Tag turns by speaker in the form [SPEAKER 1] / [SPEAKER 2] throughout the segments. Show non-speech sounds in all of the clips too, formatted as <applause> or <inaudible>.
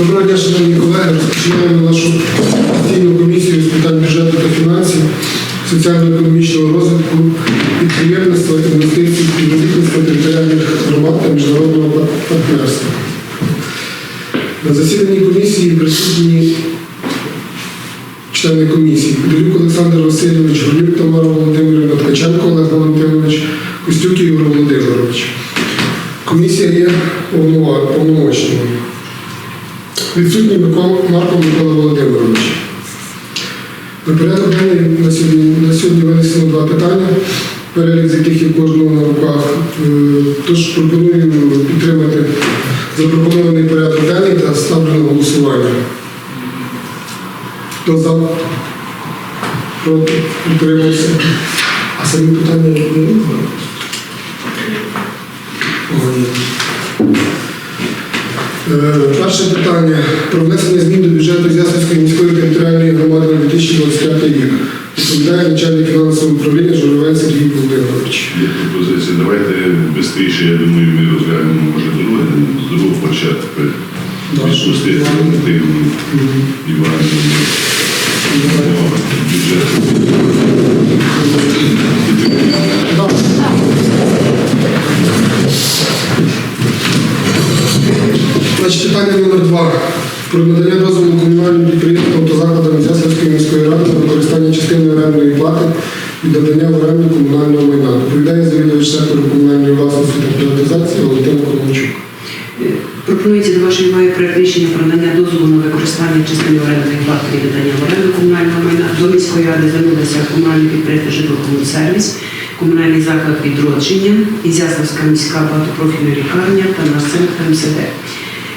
[SPEAKER 1] Доброго дня, шановні колеги. Розпочинаємо нашу постійну комісію з питань бюджету та фінансів, соціально-економічного розвитку, підприємництва, інвестицій, співробітництва територіальних громад та міжнародного партнерства. На засіданні комісії присутні члени комісії Підолюк Олександр Васильович, Горлюк Тамара Володимирівна, Ткаченко Олег Валентинович, Костюк Ігор Володимирович. Комісія є повномочною. Відсутній Марко Микола Володимирович. На порядок денний на сьогодні, на сьогодні винесено два питання, перелік з яких є кожного на руках. Е, Тож пропоную підтримати запропонований порядок денний та ставлю на голосування. Хто за? Проти? Утримався? А самі питання які були? Е, Перше питання про внесення змін до бюджету Зясницької міської територіальної громади на 2025 рік. Відповідає начальник фінансового управління Журавель Сергій Володимирович.
[SPEAKER 2] Є пропозиція. Давайте швидше, я думаю, ми розглянемо, може, друге, з другого початку. Відпустити Валентину Іванівну. Бюджет.
[SPEAKER 1] Значить, питання номер два. Про надання дозволу комунальним підприємствам та закладам Зясницької міської ради на використання частини орендної плати від надання в оренду комунального майна. Доповідає завідувач сектору комунальної власності та приватизації Валентина Коломчук.
[SPEAKER 3] Пропонується до вашої уваги проект рішення про надання дозволу на використання частини орендної плати від видання в оренду комунального майна. До міської ради звернулися комунальне підприємство «Житлокомунсервіс», комунальний заклад «Відродження», Ізяславська міська багатопрофільна лікарня та НАСЕМ МСД,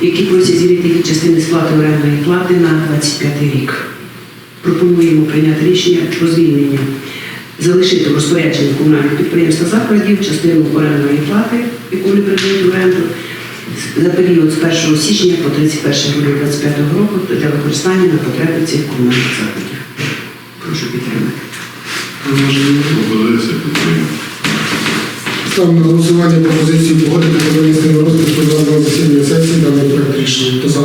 [SPEAKER 3] які просять звільнити від частини сплати орендної плати на 25 рік. Пропонуємо прийняти рішення про звільнення залишити в розпорядженні комунальних підприємств та закладів частину орендної плати, яку вони передають оренду, за період з 1 січня по 31 грудня 2025 року для використання на потреби цих комунальних закладів. Прошу підтримати.
[SPEAKER 2] Пропозиція підтримана.
[SPEAKER 1] Ставимо на голосування пропозицію погодити та винести на розгляд пленарного засідання сесії даний проект рішення. Хто за?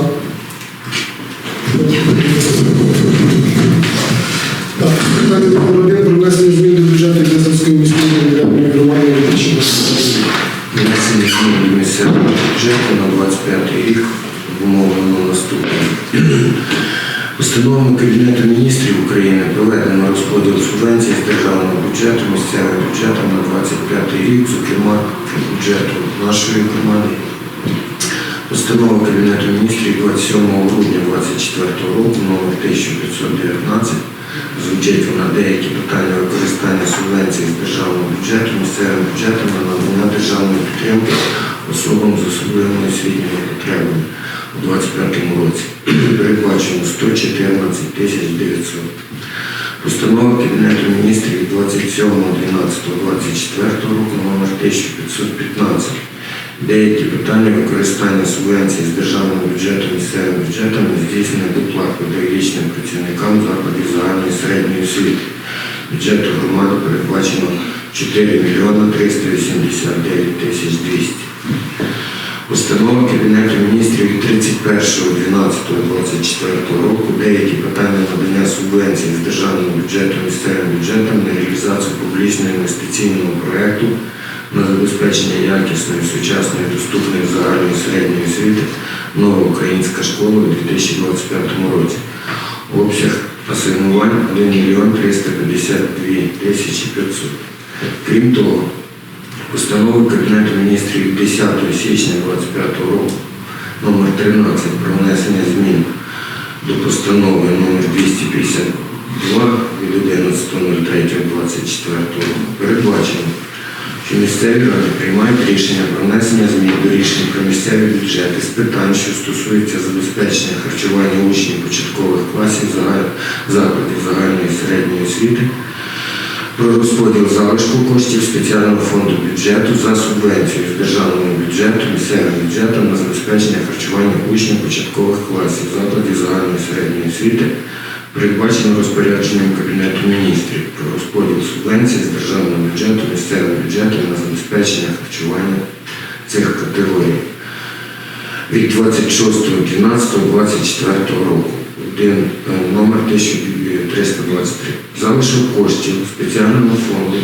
[SPEAKER 1] Так, питання номер один про внесення змін до бюджету Зясницької міської територіальної громади на 2025 рік.
[SPEAKER 4] Внесення змін до місцевого бюджету на 25 рік обумовлено наступне. Постановами Кабінету міністрів України проведено розподіл субвенцій з державного бюджету місцевим бюджетом на 25 рік, зокрема бюджету нашої громади. Постанова Кабінету міністрів 27 грудня 2024 року номер 1519 звучить вона деякі питання використання субвенцій з державного бюджету, місцевим бюджетом на надання державної підтримки особам з особливими освітніми потребами у 2025 році. Передбачено 114 тисяч 900. Постанова Кабінету міністрів 27.12.24 року номер 1515 Деякі питання використання субвенцій з державного бюджету місцевим бюджетом здійснення доплат педагогічним працівникам закладів загальної середньої освіти. Бюджету громади передбачено 4 мільйони 389 тисяч 200. Постанова Кабінету міністрів від 31.12.24 року деякі питання надання субвенцій з державного бюджету місцевим бюджетом на реалізацію публічного інвестиційного проєкту на забезпечення якісної, сучасної, доступної загальної середньої освіти нова українська школа у 2025 році. Обсяг асигнувань 1 мільйон 352 тисячі 500. Крім того, Постанови Кабінету міністрів 10 січня 2025 року номер 13 про внесення змін до постанови номер 252 від 11.03.24 року. Передбачено, що місцеві ради приймають рішення про внесення змін до рішень про місцеві бюджети з питань, що стосуються забезпечення харчування учнів початкових класів закладів загальної середньої освіти про розподіл залишку коштів спеціального фонду бюджету за субвенцію з державного бюджету місцевим бюджетом на забезпечення харчування учнів початкових класів закладів загальної середньої освіти, передбачено розпорядженням Кабінету міністрів про розподіл субвенцій з державного бюджету місцевим бюджетом на забезпечення харчування цих категорій. від 26.12.24 року. Один е, номер 1323. Залишок коштів спеціальному фонду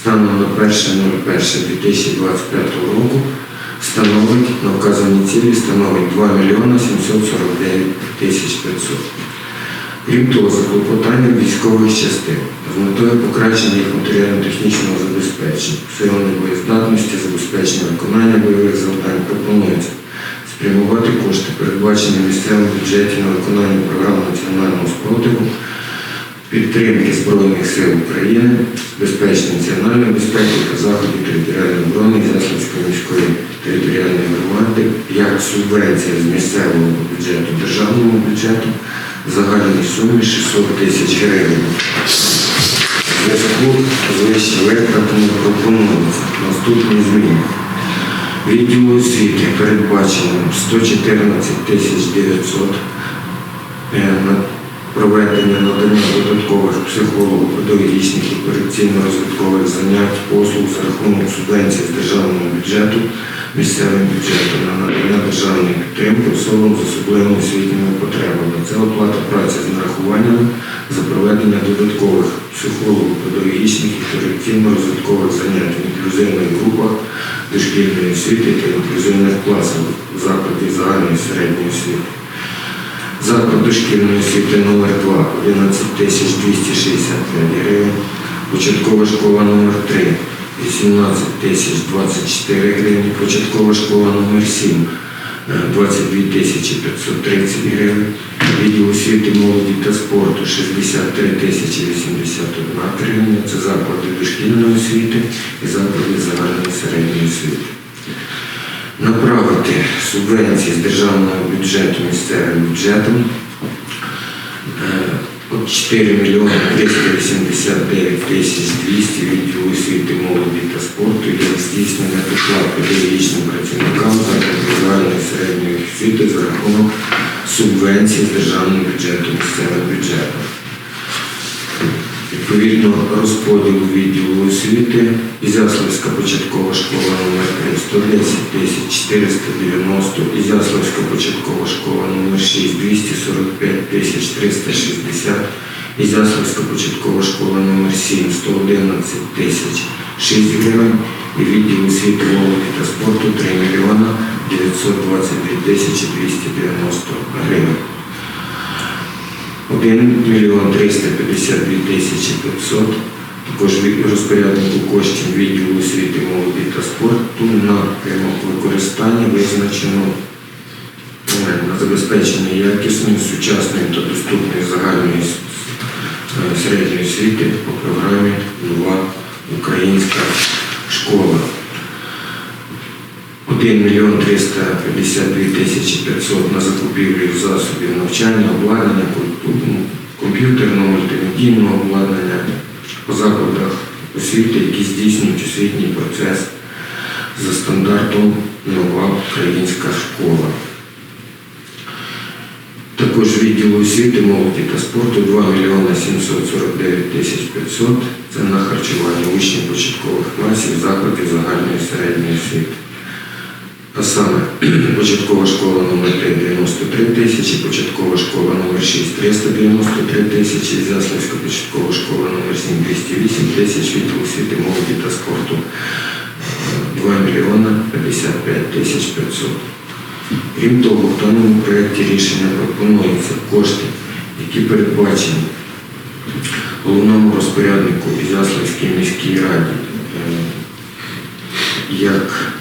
[SPEAKER 4] станом на 1.01.2025 року становить на вказані цілі становить 2 мільйона 749 тисяч 500. Крім того, за клопотанням військових частин з метою покращення їх матеріально-технічного забезпечення, посилення боєздатності, забезпечення виконання бойових завдань пропонується спрямувати кошти, передбачені в місцевому бюджеті на виконання програми національного спротиву, підтримки Збройних сил України, забезпечення національної безпеки та заходів територіальної оборони Заславської міської територіальної громади як субвенція з місцевого бюджету державному бюджету в загальній сумі 600 тисяч гривень. Зв'язку з вище викладеним пропонується наступні зміни. Відділу освіти передбачено 114 тисяч 900 е, проведення надання додаткових психолого-педагогічних і корекційно-розвиткових занять, послуг за рахунок субвенцій з державного бюджету, місцевим бюджетом на надання державної підтримки особам з особливими освітніми потребами. Це оплата праці з нарахуваннями за проведення додаткових психолого-педагогічних і корекційно-розвиткових занять в інклюзивних групах дошкільної освіти та інклюзивних класах закладів загальної середньої освіти. Заклад дошкільної освіти номер 2 11 265 гривень. Початкова школа номер 3 18 тисяч 24 гривні. Початкова школа номер 7 е, 22 530 гривень. Відділ освіти молоді та спорту 63 тисячі 81 гривня. Це заклади дошкільної освіти і заклади загальної середньої освіти направити субвенції з державного бюджету місцевим бюджетом е, 4 мільйони 389 тисяч 200 відділу освіти, молоді та спорту для здійснення доплат педагогічним працівникам закладів загальної середньої освіти за рахунок субвенцій з державного бюджету місцевим бюджетом. Відповідно розподілу відділу освіти Ізяславська початкова школа номер 3 110 тисяч 490, Ізяславська початкова школа номер 6 245 тисяч 360, Ізяславська початкова школа номер 7 111 тисяч 6 гривень і відділ освіти молоді та спорту 3 мільйона 922 тисячі 290 гривень. 1 мільйон 352 тисячі 500, також розпоряднику коштів відділу освіти, молоді та спорту напрямок використання визначено е, на забезпечення якісної, сучасної та доступної загальної е, середньої освіти по програмі Нова українська школа. 1 мільйон 352 тисячі 500 на закупівлю засобів навчання, обладнання, комп'ютерного, мультимедійного обладнання по закладах освіти, які здійснюють освітній процес за стандартом Нова українська школа. Також відділу освіти, молоді та спорту 2 мільйони 749 тисяч 500 це на харчування учнів початкових класів закладів загальної середньої освіти. А саме <clears throat> початкова школа номер 3 93 тисячі, початкова школа номер 6 393 тисячі, Зяславська початкова школа номер 7 208 тисяч, відділ освіти, молоді та спорту 2 мільйона 55 тисяч 500. Крім того, в даному проєкті рішення пропонуються кошти, які передбачені головному розпоряднику Ізяславській міській раді е, як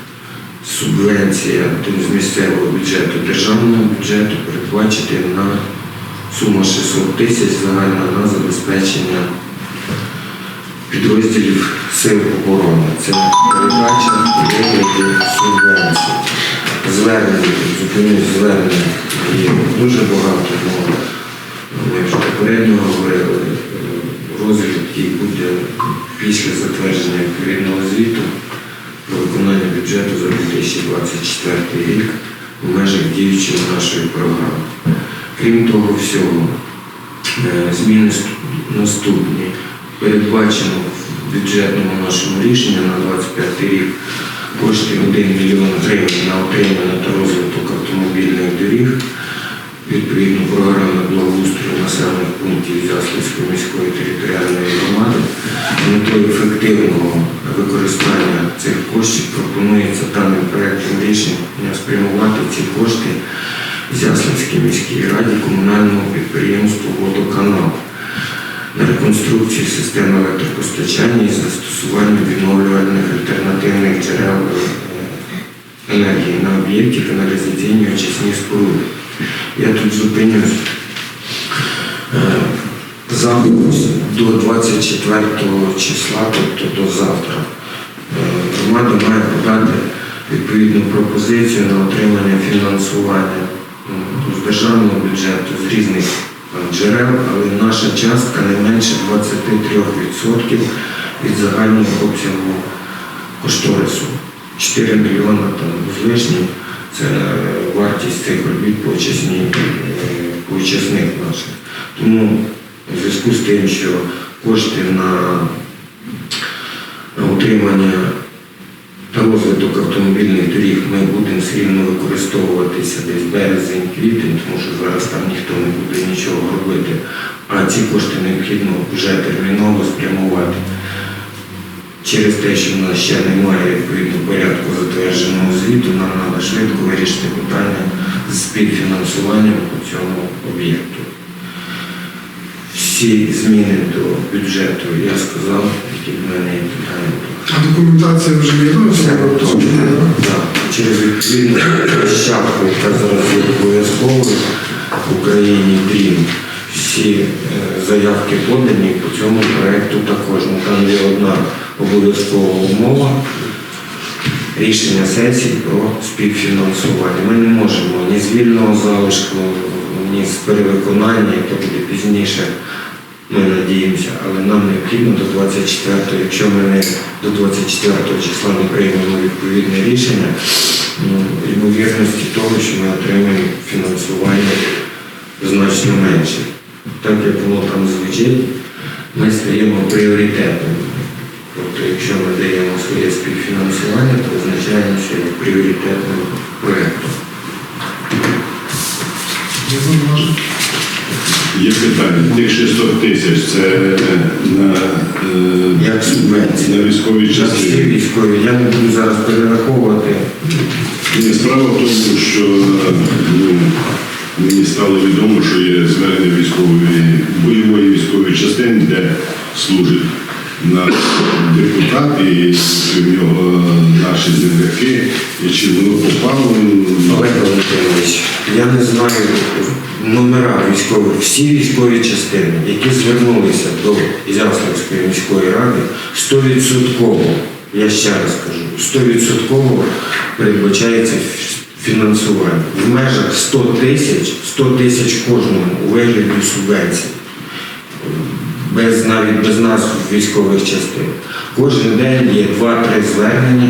[SPEAKER 4] субвенція з місцевого бюджету державного бюджету передбачити на суму 600 тисяч загальна на забезпечення підрозділів сил оборони. Це передача вигляді субвенцій. Звернення, зупинюсь звернення є дуже багато, але ми вже попередньо говорили, е, розгляд, який буде після затвердження відповідного звіту виконання бюджету за 2024 рік в межах діючої нашої програми. Крім того всього, е, зміни наступні. Передбачено в бюджетному нашому рішенні на 25 рік кошти 1 мільйон гривень на отримання та розвиток автомобільних доріг, відповідно програми благоустрою населених пунктів Яслівської міської територіальної громади. З Метою ефективного використання цих коштів пропонується даним проектом рішення спрямувати ці кошти в Яслівській міській раді комунального підприємства «Водоканал» на реконструкцію системи електропостачання і застосування відновлювальних альтернативних джерел е, енергії на об'єкті каналізаційні очисні споруди. Я тут зупинюсь. Е, Запис до 24 числа, тобто до завтра, е, громада має подати відповідну пропозицію на отримання фінансування з державного бюджету з різних е, джерел, але наша частка не менше 23% від загального обсягу кошторису. 4 мільйони там з лишнім це вартість цих робіт е, по очисних наших. Тому в зв'язку з тим, що кошти на утримання та розвиток автомобільних доріг ми будемо рівно використовуватися десь березень, квітень, тому що зараз там ніхто не буде нічого робити, а ці кошти необхідно вже терміново спрямувати. Через те, що в нас ще немає відповідно порядку затвердженого звіту, нам треба швидко вирішити питання з співфінансуванням по цьому об'єкту. Всі зміни до бюджету я сказав, які в мене є питання.
[SPEAKER 1] А документація вже є ну.
[SPEAKER 4] Так, Через відповідну площадку, яка зараз є обов'язковою в Україні дрім. Всі е, заявки подані по цьому проекту також. Ну, Там є одна обов'язкова умова рішення сесії про співфінансування. Ми не можемо ні з вільного залишку, ні з перевиконання, яке буде пізніше. Ми надіємося, але нам необхідно до 24-го, якщо ми не до 24 числа не приймемо відповідне рішення, ну, ймовірності того, що ми отримаємо фінансування значно менше. Так як воно там звучить, ми стаємо пріоритетом. Тобто, якщо ми даємо своє співфінансування, то визначаємося як пріоритетним проєктом.
[SPEAKER 2] Є питання. Тих 600 тисяч це на, е,
[SPEAKER 4] Як субвенція.
[SPEAKER 2] на військові
[SPEAKER 4] всі
[SPEAKER 2] частини.
[SPEAKER 4] військові, я не буду зараз перераховувати.
[SPEAKER 2] В нього наші земляки, і чи воно попало.
[SPEAKER 4] Олег Валентинович, я не знаю номера військових, всі військові частини, які звернулися до Ізяславської міської ради, 100%, я ще раз кажу, 100% передбачається фінансування. В межах 100 тисяч, 100 тисяч кожному у вигляді субвенцій. Без навіть без назв військових частин. Кожен день є 2-3 звернення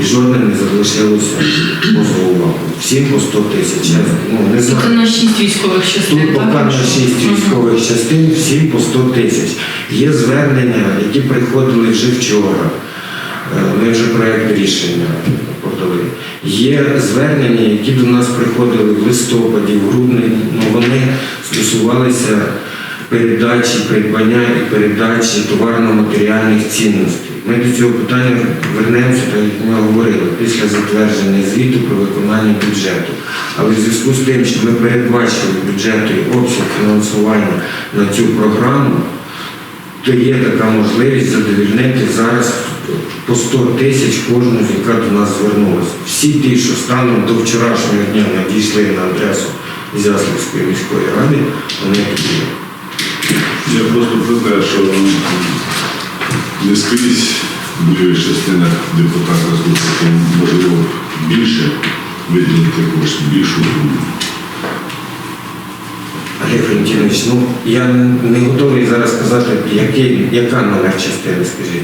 [SPEAKER 4] і жодне не залишилося поза увагу. Всім по 100 тисяч. Ну, не знаю.
[SPEAKER 5] на шість військових частин.
[SPEAKER 4] Тут поки на 6 військових частин, всім по 100 тисяч. Є звернення, які приходили вже вчора. Е, Ми вже проєкт рішення подали. Є звернення, які до нас приходили в листопаді, в грудні, ну вони стосувалися передачі, придбання і передачі товарно-матеріальних цінностей. Ми до цього питання вернемося, так як ми говорили, після затвердження звіту про виконання бюджету. Але в зв'язку з тим, що ми передбачили бюджету і обсяг фінансування на цю програму, то є така можливість задовільнити зараз по 100 тисяч кожну, яка до нас звернулася. Всі ті, що станом до вчорашнього дня надійшли на адресу Ізяславської міської ради, вони тут.
[SPEAKER 2] Я просто про те, що не скрізь буде частина депутата слухати, можливо, більше виділити коштів, більшу думку.
[SPEAKER 4] Олег Валентинович, ну я не готовий зараз сказати, який, яка номер частини, скажіть.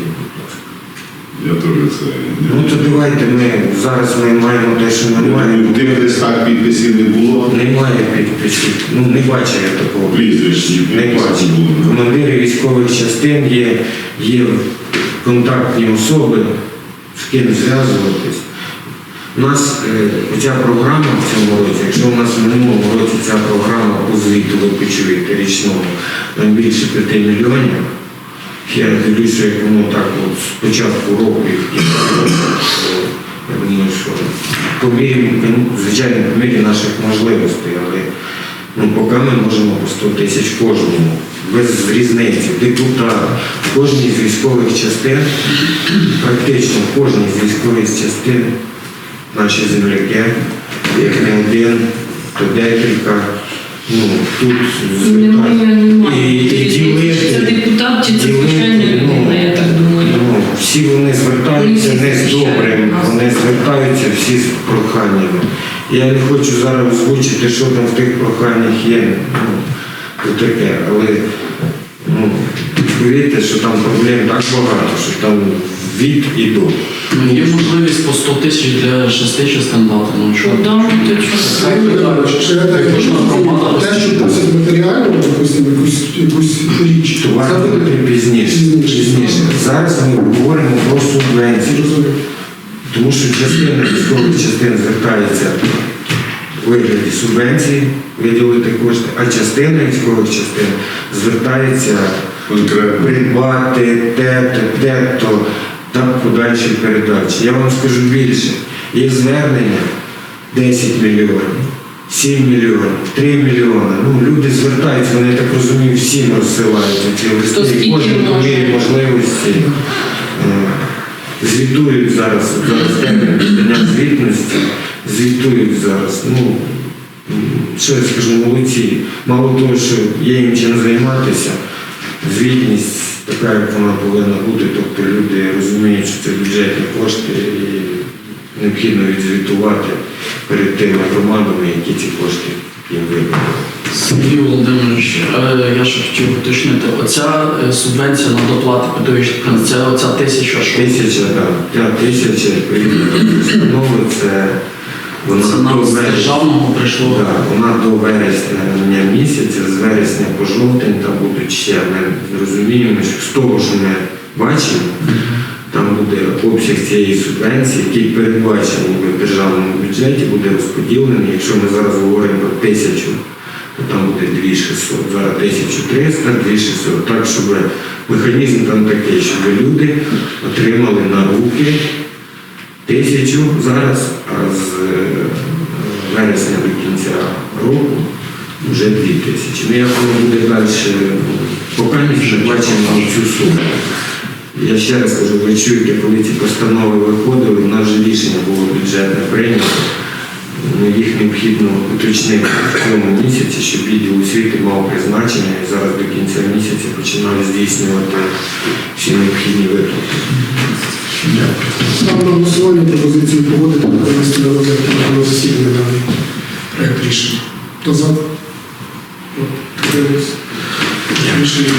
[SPEAKER 2] Я теж це не
[SPEAKER 4] Ну то давайте ми зараз ми маємо те, що ми
[SPEAKER 2] думаю, В тих листах підписів не було.
[SPEAKER 4] Немає підписів. Ну не бачив я такого.
[SPEAKER 2] Прізвищ
[SPEAKER 4] Не бачив. Командири військових частин є, є контактні особи. з ким зв'язуватись. У нас е, ця програма в цьому році, якщо у нас в минулому році ця програма по звіту ви почуєте річному нам більше 5 мільйонів, я дивлюся, як воно так от з початку року і то я думаю, що по мірі, звичайно, по мірі наших можливостей, але ну, поки ми можемо по 100 тисяч кожному, без різниці. Депутат в кожній з військових частин, практично в кожній з військових частин наші земляки, як не один, то декілька. Ну, тут. І- і.
[SPEAKER 5] Це
[SPEAKER 4] Ділити,
[SPEAKER 5] звичайна людина,
[SPEAKER 4] ну,
[SPEAKER 5] я так думаю.
[SPEAKER 4] Ну, всі вони звертаються не з добрим, вони звертаються всі з проханнями. Я не хочу зараз озвучити, що там в тих проханнях є. Ну, то таке, але ну, повірте, що там проблем так багато, що там від і до.
[SPEAKER 6] Ну, є можливість по 100 тисяч для шести частин дати. Ну, що?
[SPEAKER 5] То
[SPEAKER 1] я так
[SPEAKER 6] Кожна громада
[SPEAKER 1] те, що просить матеріально, допустимо, якусь, якусь річ,
[SPEAKER 4] буде
[SPEAKER 1] буде
[SPEAKER 4] пізніше. пізніше. Зараз ми говоримо про субвенції. Тому що частина військових частин звертається у вигляді субвенції виділити кошти, а частина військових частин звертається
[SPEAKER 2] Конкретно.
[SPEAKER 4] придбати те, те, те, то та подальші передачі. Я вам скажу більше. Є звернення 10 мільйонів, 7 мільйонів, 3 мільйони. Ну, люди звертаються, вони я так розумію, всім розсилають ці листи, кожен по мірі можливості. е, Звітують зараз, зараз дня звітності, звітують зараз. Ну, що я скажу, молодці. Мало того, що є їм чим займатися, звітність така, як вона повинна бути, тобто люди розуміють, що це бюджетні кошти і необхідно відзвітувати перед тими громадами, які ці кошти їм видали.
[SPEAKER 6] Сергій Володимирович, е, я ще хотів уточнити, оця е, субвенція на доплати педагогічних, це оця тисяча, що
[SPEAKER 4] Тисяча, так, п'ять тисяч відповідно до це вона
[SPEAKER 6] це
[SPEAKER 4] до
[SPEAKER 6] з
[SPEAKER 4] вересня.
[SPEAKER 6] державного прийшло.
[SPEAKER 4] Так, вона до вересня місяця, з вересня по жовтень там будуть ще. Ми розуміємо, що з того, що ми бачимо, там буде обсяг цієї субвенції, який передбачений в державному бюджеті, буде розподілений. Якщо ми зараз говоримо про тисячу, то там буде 2600, зараз 1300, 2600. Так, щоб механізм там такий, щоб люди отримали на руки тисячу зараз, з е, вересня до кінця року вже дві тисячі. Ну як воно буде далі, поки ми бачимо цю суму. Я ще раз кажу, ви чуєте, коли ці постанови виходили, у нас вже рішення було бюджетне прийнято. Їх необхідно уточнити в цьому місяці, щоб відділ освіти мав призначення і зараз до кінця місяця починав здійснювати всі необхідні виплати.
[SPEAKER 1] Ставлю на голосування пропозицію погодити та провести на розгляд на засідання даний проект рішення. Хто за? Рішення